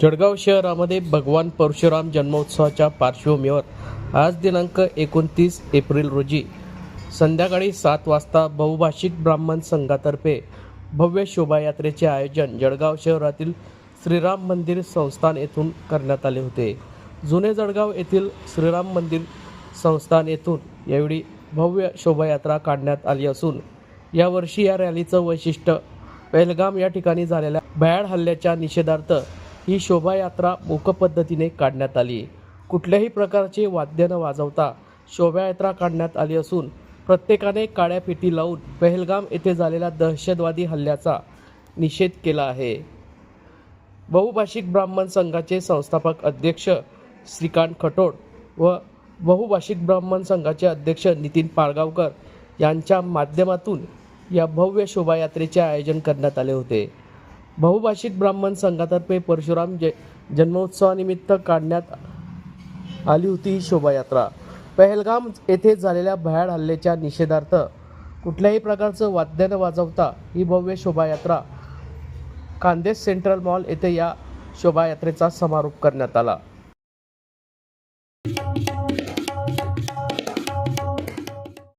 जळगाव शहरामध्ये भगवान परशुराम जन्मोत्सवाच्या पार्श्वभूमीवर आज दिनांक एकोणतीस एप्रिल रोजी संध्याकाळी सात वाजता बहुभाषिक ब्राह्मण संघातर्फे भव्य शोभायात्रेचे आयोजन जळगाव शहरातील श्रीराम मंदिर संस्थान येथून करण्यात आले होते. जुने जळगाव येथील श्रीराम मंदिर संस्थान येथून यावेळी भव्य शोभायात्रा काढण्यात आली असून यावर्षी या रॅलीचं वैशिष्ट्य पहलगाम या ठिकाणी झालेल्या भयाड हल्ल्याच्या निषेधार्थ ही शोभायात्रा मोक पद्धतीने काढण्यात आली. कुठल्याही प्रकारचे वाद्य न वाजवता शोभायात्रा काढण्यात आली असून प्रत्येकाने काळ्या पेटी लावून पहलगाम येथे झालेला दहशतवादी हल्ल्याचा निषेध केला आहे. बहुभाषिक ब्राह्मण संघाचे संस्थापक अध्यक्ष श्रीकांत खटोड व बहुभाषिक ब्राह्मण संघाचे अध्यक्ष नितीन पाळगावकर यांच्या माध्यमातून या भव्य शोभायात्रेचे आयोजन करण्यात आले होते. बहुभाषिक ब्राह्मण संघातर्फे परशुराम ज जन्मोत्सवानिमित्त काढण्यात आली होती ही शोभायात्रा. पहलगाम येथे झालेल्या भयाड हल्ल्याच्या निषेधार्थ कुठल्याही प्रकारचं वाद्य न वाजवता ही भव्य शोभायात्रा खानदेश सेंट्रल मॉल येथे या शोभायात्रेचा समारोप करण्यात आला.